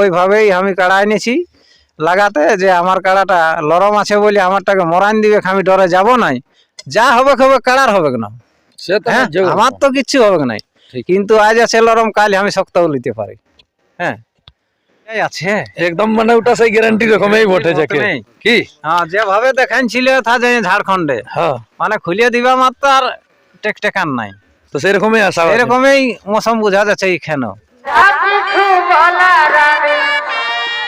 ওইভাবেই আমি কাড়া এনেছি। লাগাতে যে আমার কাড়াটা লরম আছে বলে আমারটাকে মরান দিবে আমি ডরে যাব নাই। যা হবে হবে কাড়ার হবে না। হ্যাঁ আমার তো কিচ্ছু হবে নাই। কিন্তু আজ আছে লরম কাল আমি শক্তও নিতে পারি। হ্যাঁ। আছে একদম মানে ওটা সেই গ্যারান্টি রকমই বটে যাকে। কি? হ্যাঁ যেভাবে তা ঝাড়খণ্ডে। হ্যাঁ। মানে খুলিয়ে দিবা মাত্র আর টেকটেকান নাই। তো সেরকমই আশা আছে। এরকমই মৌসুম বোঝা যাচ্ছে এইখানেও।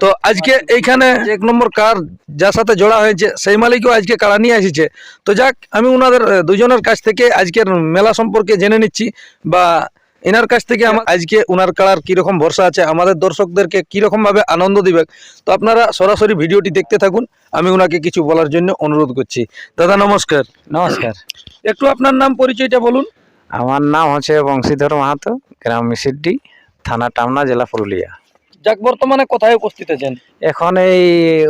তো আজকে এইখানে এক নম্বর কার যার সাথে জোড়া হয়েছে সেই মালিকও আজকে কাড়া নিয়ে এসেছে। তো যাক আমি ওনাদের দুজনের কাছ থেকে আজকের মেলা সম্পর্কে জেনে নিচ্ছি বা এনার কাছ থেকে আমার আজকে ওনার কাড়ার কীরকম ভরসা আছে আমাদের দর্শকদেরকে কীরকম ভাবে আনন্দ দিবে। তো আপনারা সরাসরি ভিডিওটি দেখতে থাকুন আমি ওনাকে কিছু বলার জন্য অনুরোধ করছি। দাদা নমস্কার। নমস্কার। একটু আপনার নাম পরিচয়টা বলুন। আমার নাম হচ্ছে বংশীধর মাহাতো গ্রাম মিসিড্ডি থানা টামনা জেলা পুরুলিয়া। যাক বর্তমানে কোথায় উপস্থিত আছেন? এখন এই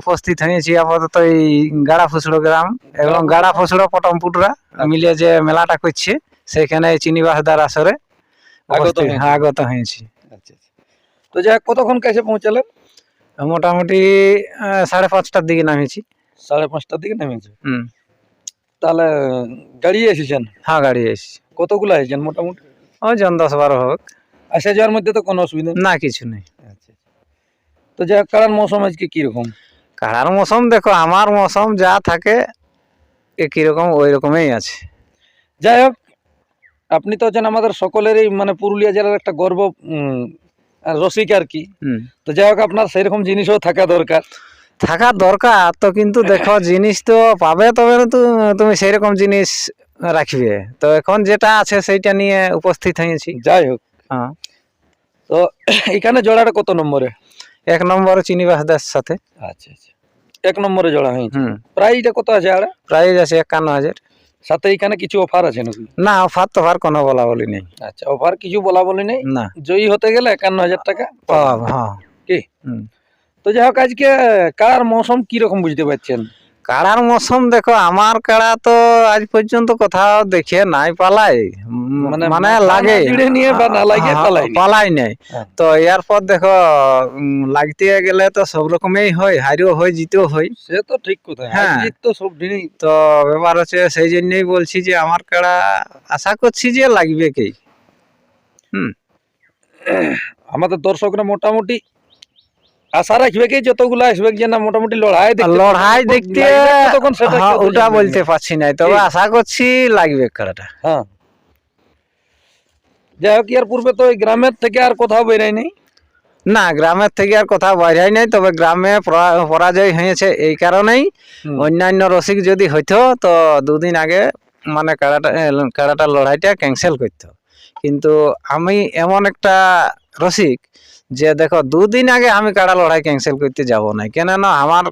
উপস্থিত হয়েছি আপাতত এই গাড়া ফুসড়ো গ্রাম এবং গাড়া ফুসড়ো পটমপুটরা মিলে যে মেলাটা করছে সেখানে চিনিবাসদার আসরে আগত হয়েছে। হ্যাঁ, হয়েছি। আচ্ছা তো যাক কতক্ষণ কাছে পৌঁছালেন? মোটামুটি সাড়ে পাঁচটার দিকে নামেছি। সাড়ে পাঁচটার দিকে নেমেছে হুম। তাহলে গাড়ি এসেছেন? হ্যাঁ গাড়ি এসেছি। কতগুলো এসেছেন মোটামুটি? ওই জন দশ বারো হোক। আসা যাওয়ার মধ্যে তো কোনো অসুবিধা না কিছু নেই। তো যাক কারণ মৌসুম আজকে কীরকম? কাড়ার মৌসুম দেখো আমার মৌসুম যা থাকে এ রকম ওই রকমই আছে। যাই হোক আপনি তো হচ্ছেন আমাদের সকলেরই মানে পুরুলিয়া জেলার একটা গর্ব রসিক আর কি। হুম। তো যাই হোক আপনার সেরকম জিনিসও থাকা দরকার। থাকা দরকার তো কিন্তু দেখো জিনিস তো পাবে তবে তুমি সেই রকম জিনিস রাখবে। তো এখন যেটা আছে সেইটা নিয়ে উপস্থিত হয়েছি। যাই হোক। হ্যাঁ। তো এখানে জোড়াটা কত নম্বরে? এক নম্বর চিনিবাস দাস সাথে। আচ্ছা আচ্ছা। এক নম্বরে জোড়া হয়েছে। হুম। প্রাইসটা কত আছে আর? প্রাইস আছে একান্ন হাজার। সাথে এখানে কিছু অফার আছে নাকি? না অফার তো অফার কোনো বলা বলি নেই। আচ্ছা অফার কিছু বলা বলি নেই? না। জয়ী হতে গেলে একান্ন হাজার টাকা? হ্যাঁ। কি? হুম। তো যাই হোক আজকে কার মৌসুম কীরকম বুঝতে পারছেন? কাড়ার মৌসুম দেখো আমার কাড়া তো আজ পর্যন্ত কোথাও দেখে নাই পালাই। মানে মানে লাগে। হ্যাঁ, পালাই নাই। হ্যাঁ। তো এরপর দেখো লাগতে গেলে তো সব রকমই হয় হারিও হয় জিতেও হয়। সে তো ঠিক কথা হ্যাঁ। তো সব দিনই। তো ব্যাপার হচ্ছে সেই জন্যই বলছি যে আমার কাড়া আশা করছি যে লাগবে কি। আমাদের দর্শকরা মোটামুটি আশা রাখবে কি যতগুলো আসবে যে না মোটামুটি লড়াই লড়াই দেখতে সেটা হ্যাঁ, ওটা বলতে পারছি না তবে আশা করছি লাগবে হ্যাঁ। যাই হোক এর পূর্বে তো গ্রামের থেকে আর কোথাও নেই। না গ্রামের থেকে আর কোথাও নাই তবে গ্রামে পরা- পরাজয় হয়েছে এই কারণেই। অন্যান্য রসিক যদি হইতো তো দুদিন আগে মানে কাড়াটা কাড়াটার লড়াইটা ক্যান্সেল করতো। কিন্তু আমি এমন একটা রসিক যে দেখো দুদিন আগে আমি কাড়া লড়াই ক্যান্সেল করতে যাব না কেননা আমার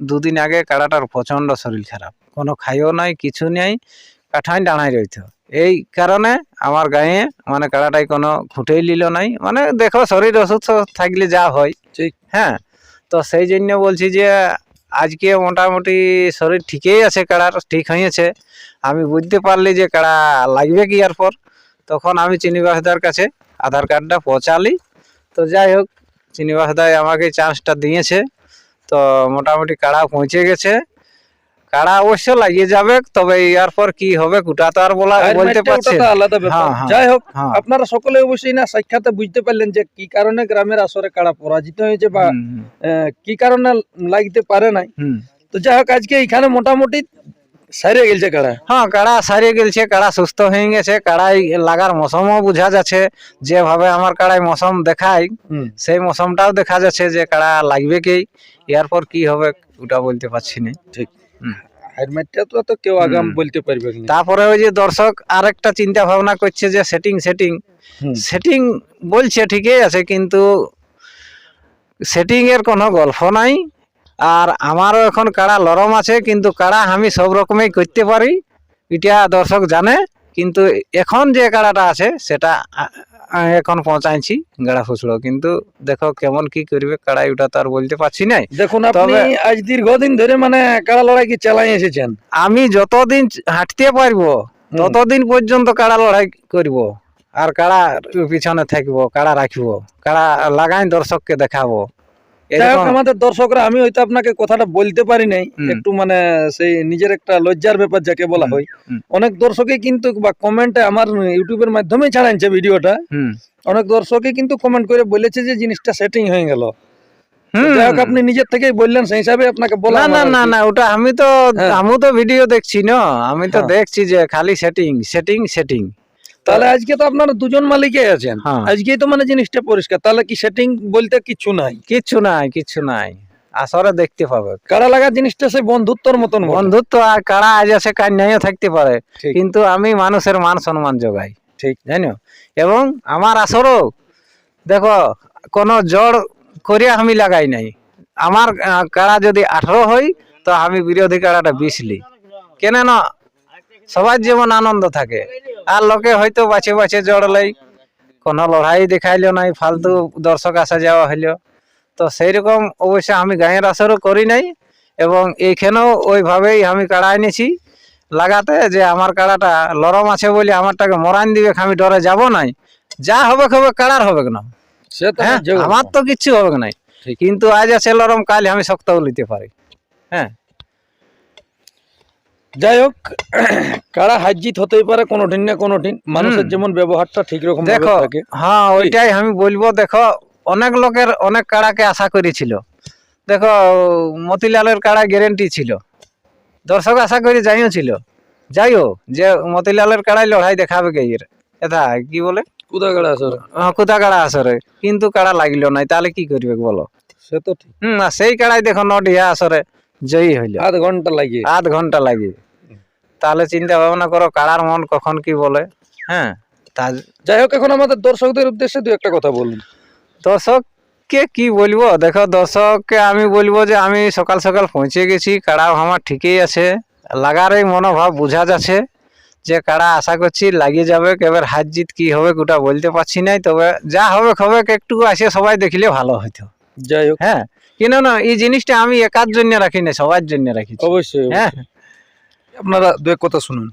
দুদিন আগে কাড়াটার প্রচণ্ড শরীর খারাপ। কোনো খাইও নাই কিছু নেই কাঠাই ডাঙাই রইতো। এই কারণে আমার গায়ে মানে কাড়াটাই কোনো খুঁটেই নিল নাই। মানে দেখো শরীর অসুস্থ থাকলে যা হয়। ঠিক। হ্যাঁ তো সেই জন্য বলছি যে আজকে মোটামুটি শরীর ঠিকই আছে কাড়ার ঠিক হয়েছে। আমি বুঝতে পারলি যে কাড়া লাগবে কি আর পর। তখন আমি চিনিবাসদার কাছে আধার কার্ডটা পৌঁছালি। তো যাই হোক চিনিবাসদাই আমাকে চান্সটা দিয়েছে। তো মোটামুটি কাড়া পৌঁছে গেছে। কাড়া অবশ্য লাগিয়ে যাবে তবে পর কি হবে কুটা তো আর বলা বলতে পারছি। আলাদা ব্যাপার। হ্যাঁ, হ্যাঁ। যাই হোক হ্যাঁ। আপনারা সকলে অবশ্যই না সাক্ষাতে বুঝতে পারলেন যে কি কারণে গ্রামের আসরে কাড়া পরাজিত হয়েছে বা কি কারণে লাগতে পারে নাই। তো যাই হোক আজকে এখানে মোটামুটি সারে গেলছে কাড়া? হ্যাঁ কাড়া সারিয়ে গেলছে কাড়া সুস্থ হয়ে গেছে কাড়াই লাগার মৌসুমও বোঝা যাচ্ছে যেভাবে আমার কাড়াই মৌসুম দেখায় সেই মৌসুমটাও দেখা যাচ্ছে যে কাড়া লাগবে কি এরপর কি হবে ওটা বলতে পারছি না। ঠিক। ম্যাচটা তো তো কেউ আগাম বলতে পারবে না। তারপরে ওই যে দর্শক আরেকটা চিন্তা ভাবনা করছে যে সেটিং সেটিং সেটিং বলছে ঠিকই আছে কিন্তু সেটিং এর কোনো গল্প নাই। আর আমারও এখন কাড়া লরম আছে কিন্তু কাড়া আমি সব রকমই করতে পারি। এটা দর্শক জানে কিন্তু এখন যে কাড়াটা আছে সেটা এখন পৌঁছাইছি গাড়া ফুসলো কিন্তু দেখো কেমন কি করবে কাড়া ওটা তো আর বলতে পারছি নাই। দেখুন আপনি আজ দীর্ঘদিন ধরে মানে কাড়া লড়াই কি চালাই এসেছেন? আমি যতদিন হাঁটতে পারব ততদিন পর্যন্ত কাড়া লড়াই করব। আর কাড়া পিছনে থাকব কাড়া রাখব কাড়া লাগাই দর্শককে দেখাবো। আমাদের দর্শকরা আমি হয়তো আপনাকে কথাটা বলতে পারি নাই একটু মানে সেই নিজের একটা লজ্জার ব্যাপার যাকে বলা হয়। অনেক কিন্তু বা কমেন্টে আমার ইউটিউবের মাধ্যমে ছাড়াইছে ভিডিওটা। অনেক কিন্তু কমেন্ট করে বলেছে যে জিনিসটা সেটিং হয়ে গেল। যাই হোক আপনি নিজের থেকেই বললেন সেই হিসাবে আপনাকে বলা না না না ওটা আমি তো হ্যাঁ। আমি তো ভিডিও দেখছি না? আমি তো। দেখছি যে খালি সেটিং সেটিং সেটিং তাহলে আজকে তো আপনারা দুজন মালিকই আছেন। হ্যাঁ। আজকেই তো মানে জিনিসটা পরিষ্কার। তাহলে কি সেটিং বলতে কিছু নাই? কিচ্ছু নাই কিচ্ছু নাই। আসরে দেখতে পাবে। কারা লাগা জিনিসটা সেই বন্ধুত্বর মতন বন্ধুত্ব আর কারা আজ আছে কার নাইও থাকতে পারে। কিন্তু আমি মানুষের মান সম্মান যোগাই। ঠিক। জানো? এবং আমার আসরও দেখো কোনো জড় করিয়া আমি লাগাই নাই। আমার কারা যদি আঠারো হয় তো আমি বিরোধী কাড়াটা বিশলি কেন না সবার যেমন আনন্দ থাকে। আর লোকে হয়তো বাছে বাছে জড়লাই কোনো লড়াই দেখাইলো নাই ফালতু দর্শক আসা যাওয়া হইল। তো সেই রকম অবশ্য আমি গায়ের আসরও করি নাই এবং এইখানেও ওইভাবেই আমি কাড়া এনেছি। লাগাতে যে আমার কাড়াটা লরম আছে বলে আমারটাকে মরান দিবে আমি ডরে যাব নাই। যা হবে হবে কাড়ার হবে না। হ্যাঁ আমার তো কিচ্ছু হবে নাই। কিন্তু আজ আছে লরম কাল আমি শক্তও নিতে পারি। হ্যাঁ। যাই হোক কারা হাজিত হতেই পারে কোনোদিন না কোনোদিন মানুষের। যেমন ব্যবহারটা ঠিক রকম দেখো হ্যাঁ ওইটাই আমি বলব দেখো অনেক লোকের অনেক কাড়াকে আশা করেছিল। দেখো মতিলালের কাড়া গ্যারেন্টি ছিল। দর্শক আশা করে যাইও ছিল। যাই হোক যে মতিলালের কাড়াই লড়াই দেখাবে কে এর। এটা কি বলে? কুদা কাড়া আসলে আহ, কোথা কাড়া আসরে। কিন্তু কাড়া লাগিল নাই তাহলে কি করবে বলো? সে তো ঠিক। হুম সেই কাড়াই দেখো নডিয়া আসরে। জয়ী হইল। আধ ঘণ্টা লাগে। আধ ঘণ্টা লাগে। তাহলে চিন্তা ভাবনা করো কাড়ার মন কখন কি বলে। হ্যাঁ তা যাই হোক এখন আমাদের দর্শকদের উদ্দেশ্যে দু একটা কথা বলুন। দর্শককে কি বলব? দেখো দর্শককে আমি বলব যে আমি সকাল সকাল পৌঁছে গেছি কাড়াও আমার ঠিকই আছে। লাগার এই মনোভাব বোঝা যাচ্ছে যে কাড়া আশা করছি লাগিয়ে যাবে এবার হাত জিত কি হবে গোটা বলতে পারছি নাই তবে যা হবে হবে একটু আসে সবাই দেখলে ভালো হতো যাই হোক। হ্যাঁ কেন না এই জিনিসটা আমি একার জন্য রাখি না সবার জন্য রাখি। অবশ্যই হ্যাঁ? আপনারা দু এক কথা শুনুন।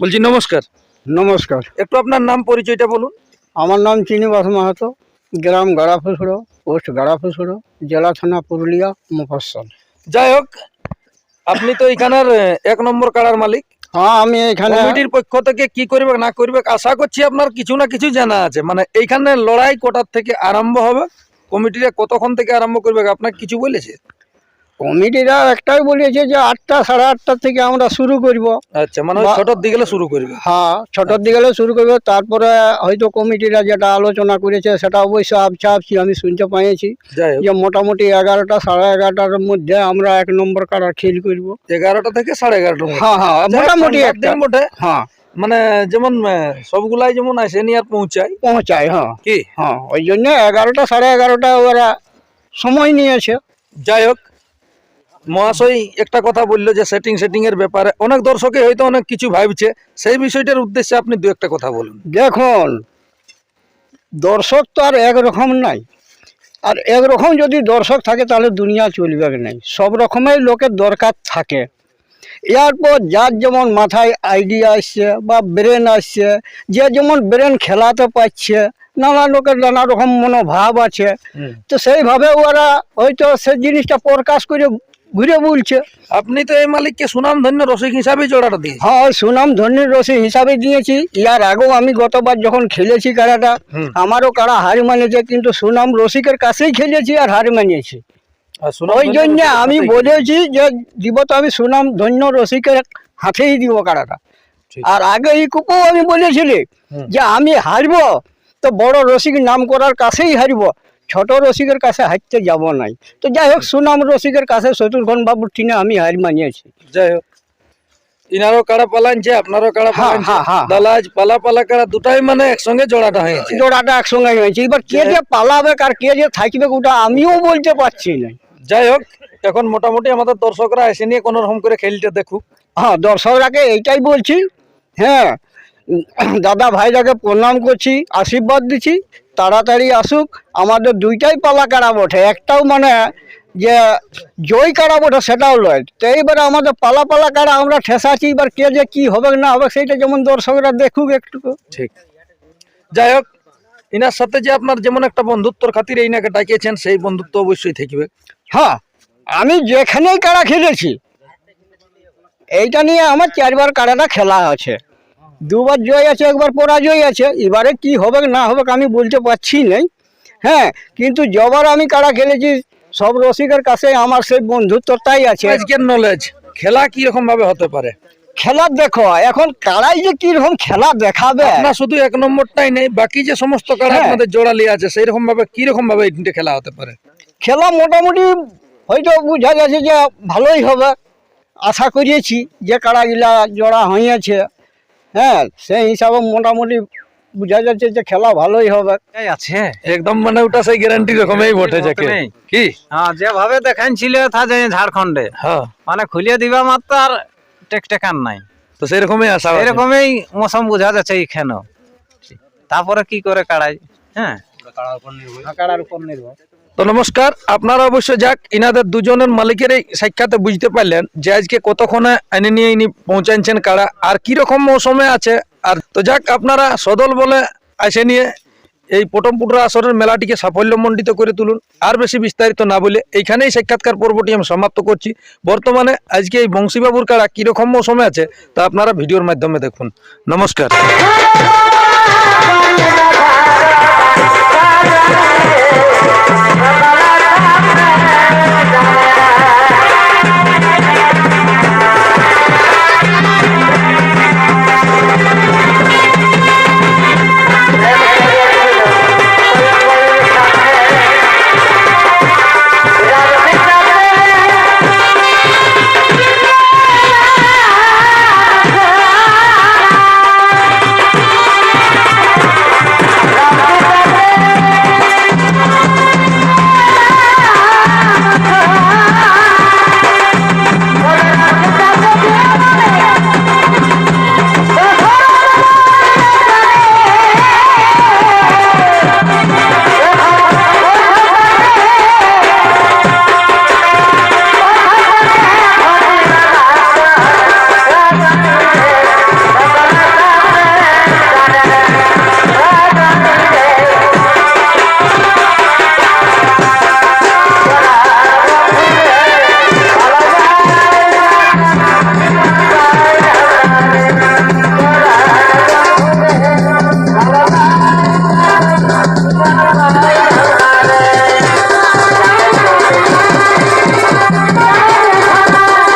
বলছি নমস্কার। নমস্কার। একটু আপনার নাম পরিচয়টা বলুন। আমার নাম চিনিবাস মাহাতো গ্রাম গাড়াফুসুড়ো পোস্ট গাড়াফুসুড়ো জেলা থানা পুরুলিয়া মুফাসল যাই হোক আপনি তো এখানের এক নম্বর কাড়ার মালিক। হ্যাঁ আমি এখানে কমিটির পক্ষ থেকে কি করবে না করবে আশা করছি আপনার কিছু না কিছু জানা আছে। মানে এইখানে লড়াই কোটার থেকে আরম্ভ হবে। কমিটিরা কতক্ষণ থেকে আরম্ভ করবে? আপনাকে কিছু বলেছে? কমিটিরা একটাই বলেছে যে আটটা সাড়ে আটটা থেকে আমরা শুরু করব। আচ্ছা মানে ছোটর দিকে শুরু করবে। হ্যাঁ ছটার দিকে শুরু করব। তারপরে হয়তো কমিটিরা যেটা আলোচনা করেছে সেটা অবশ্য আপছা আপছি আমি শুনতে পেয়েছি যাই যে মোটামুটি এগারোটা সাড়ে এগারোটার মধ্যে আমরা এক নম্বর কারা খেল করব। এগারোটা থেকে সাড়ে এগারোটা হ্যাঁ হ্যাঁ মোটামুটি একটা। বটে। হ্যাঁ। মানে যেমন সবগুলাই যেমন আসে নিয়ে আর পৌঁছায়। পৌঁছায় হ্যাঁ। কি? হ্যাঁ ওই জন্য এগারোটা সাড়ে এগারোটা ওরা সময় নিয়েছে। যাই হোক মহাশয় একটা কথা বলল যে সেটিং সেটিং এর ব্যাপারে। অনেক দর্শকে হয়তো অনেক কিছু ভাবছে। সেই বিষয়টার উদ্দেশ্যে আপনি দু একটা কথা বলুন। দেখুন দর্শক তো আর একরকম নাই। আর একরকম যদি দর্শক থাকে তাহলে দুনিয়া চলবে নাই? সব রকমের লোকের দরকার থাকে। এরপর যার যেমন মাথায় আইডিয়া আসছে বা ব্রেন আসছে যে যেমন ব্রেন খেলাতে পারছে নানা লোকের নানা রকম মনোভাব আছে। তো সেইভাবে ওরা হয়তো সে জিনিসটা প্রকাশ করে ঘুরে বলছে। আপনি তো এই মালিককে সুনাম ধন্য রসিক হিসাবে জোড়াটা দিয়েছেন। হ্যাঁ সুনাম ধন্যের রসি হিসাবে দিয়েছি। ইয়ার আগেও আমি গতবার যখন খেলেছি কারাটা আমারও কারা হার মানিয়েছে কিন্তু সুনাম রসিকের কাছেই খেলেছি আর হার মানিয়েছি। ওই জন্য আমি বলেছি যে দিব তো আমি সুনাম ধন্য রসিকের হাতেই দিব কারাটা। আর আগে এই কুপও আমি বলেছিলি যে আমি হারবো তো বড় রসিক নাম করার কাছেই হারবো ছোট রসিকের কাছে হারতে যাব নাই। তো যাই হোক সুনাম রসিকের কাছে শত্রুঘ্ন বাবুর টিনে আমি হার মানিয়েছি। যাই হোক ইনারও কাড়া পালানছে আপনারও কাড়া পালানছে। দালাজ পালা পালা কাড়া দুটাই মানে একসঙ্গে জোড়াটা হয়েছে। জোড়াটা একসঙ্গে হয়েছে। এবার কে যে পালাবে আর কে যে থাকবে ওটা আমিও বলতে পারছি না। যাই হোক এখন মোটামুটি আমাদের দর্শকরা এসে নিয়ে কোনো রকম করে খেলতে দেখুক। হ্যাঁ দর্শকরাকে এইটাই বলছি হ্যাঁ দাদা ভাইরাকে প্রণাম করছি আশীর্বাদ দিচ্ছি তাড়াতাড়ি আসুক আমাদের দুইটাই পালা কাড়া বটে একটাও মানে যে জয় কাড়া বটে সেটাও লয়। তো এইবারে আমাদের পালা পালা কাড়া আমরা ঠেসাছি এবার কে যে কি হবে না হবে সেইটা যেমন দর্শকরা দেখুক একটু ঠিক। যাই হোক ইনার সাথে যে আপনার যেমন একটা বন্ধুত্বর খাতিরে ইনাকে ডাকিয়েছেন সেই বন্ধুত্ব অবশ্যই থাকবে। হ্যাঁ আমি যেখানেই কাড়া খেলেছি এইটা নিয়ে আমার চারবার কাড়াটা খেলা আছে। দুবার জয় আছে একবার পরাজয় আছে এবারে কি হবে না হবে আমি বলতে পারছি নাই। হ্যাঁ কিন্তু যবার আমি কাড়া খেলেছি সব রসিকের কাছে আমার সেই বন্ধুত্বটাই আছে। আজকের নলেজ খেলা কি রকম ভাবে হতে পারে? খেলা দেখো এখন কাড়াই যে কীরকম খেলা দেখাবে? না শুধু এক নম্বরটাই নেই বাকি যে সমস্ত কাড়া হ্যাঁ। আপনাদের জোড়ালি আছে সেই রকম ভাবে কি রকম ভাবে খেলা হতে পারে? খেলা মোটামুটি হয়তো বোঝা যাচ্ছে যে ভালোই হবে। আশা করিয়েছি যে কাড়াগুলা জোড়া হয়েছে হ্যাঁ সেই হিসাবে মোটামুটি বোঝা যাচ্ছে যে খেলা ভালোই হবে। আছে। একদম মানে ওটা সেই গ্যারান্টি রকমই বটে যাকে। নেই। কি? হ্যাঁ যেভাবে দেখাচ্ছিল তা যে ঝাড়খণ্ডে। হ্যাঁ। মানে খুলিয়ে দিবা মাত্র আর টেকটেকান নাই। তো সেই রকমই আশা এরকমই মৌসুম বোঝা যাচ্ছে এইখানেও। তারপরে কি করে কাড়াই? হ্যাঁ। কাড়ার উপর নির্ভর। তো নমস্কার আপনারা অবশ্য যাক ইনাদের দুজনের মালিকের এই সাক্ষাতে বুঝতে পারলেন যে আজকে কতক্ষণে এনে নিয়ে ইনি পৌঁছাচ্ছেন কারা আর কি রকম মৌসুমে আছে। আর তো যাক আপনারা সদল বলে আসে নিয়ে এই পটমপুটরা আসরের মেলাটিকে সাফল্যমণ্ডিত করে তুলুন। আর বেশি বিস্তারিত না বলে এইখানেই সাক্ষাৎকার পর্বটি আমি সমাপ্ত করছি। বর্তমানে আজকে এই বংশীবাবুর কাড়া কীরকম মৌসুমে আছে তা আপনারা ভিডিওর মাধ্যমে দেখুন। নমস্কার।